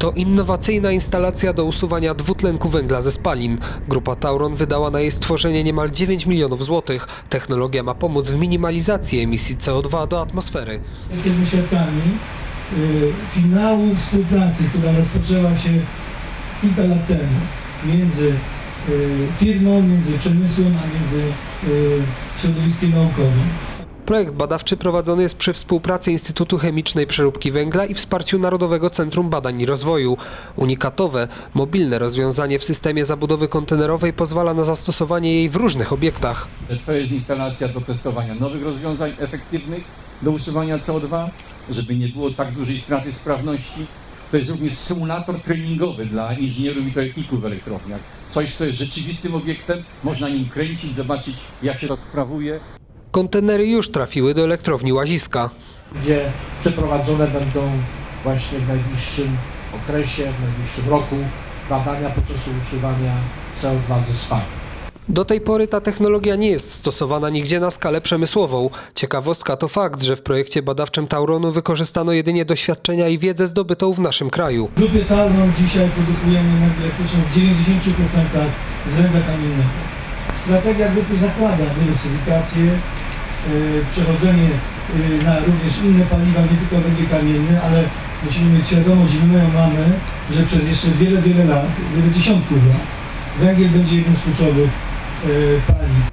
To innowacyjna instalacja do usuwania dwutlenku węgla ze spalin. Grupa Tauron wydała na jej stworzenie niemal 9 milionów złotych. Technologia ma pomóc w minimalizacji emisji CO2 do atmosfery. Jesteśmy świadkami y, finału współpracy, która rozpoczęła się kilka lat temu między firmą, między przemysłem, a między y, środowiskiem naukowym. Projekt badawczy prowadzony jest przy współpracy Instytutu Chemicznej Przeróbki Węgla i wsparciu Narodowego Centrum Badań i Rozwoju. Unikatowe, mobilne rozwiązanie w systemie zabudowy kontenerowej pozwala na zastosowanie jej w różnych obiektach. To jest instalacja do testowania nowych rozwiązań efektywnych do usuwania CO2, żeby nie było tak dużej straty sprawności. To jest również symulator treningowy dla inżynierów i techników w elektrowniach. Coś, co jest rzeczywistym obiektem, można nim kręcić, zobaczyć jak się to sprawuje. Kontenery już trafiły do elektrowni Łaziska. gdzie przeprowadzone będą właśnie w najbliższym okresie, w najbliższym roku badania procesu usuwania CO2 ze spalin. Do tej pory ta technologia nie jest stosowana nigdzie na skalę przemysłową. Ciekawostka to fakt, że w projekcie badawczym Tauronu wykorzystano jedynie doświadczenia i wiedzę zdobytą w naszym kraju. W grupie Tauron dzisiaj produkujemy energię elektryczną w 90% z węgla kamiennego. Strategia grupy zakłada dywersyfikację, y, przechodzenie y, na również inne paliwa, nie tylko węgiel kamienny, ale musimy mieć świadomość, i my mamy, że przez jeszcze wiele, wiele lat, wiele dziesiątków lat, węgiel będzie jednym z kluczowych.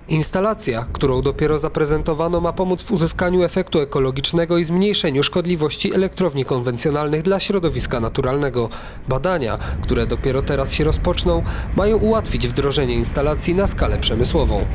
Instalacja, którą dopiero zaprezentowano, ma pomóc w uzyskaniu efektu ekologicznego i zmniejszeniu szkodliwości elektrowni konwencjonalnych dla środowiska naturalnego. Badania, które dopiero teraz się rozpoczną, mają ułatwić wdrożenie instalacji na skalę przemysłową.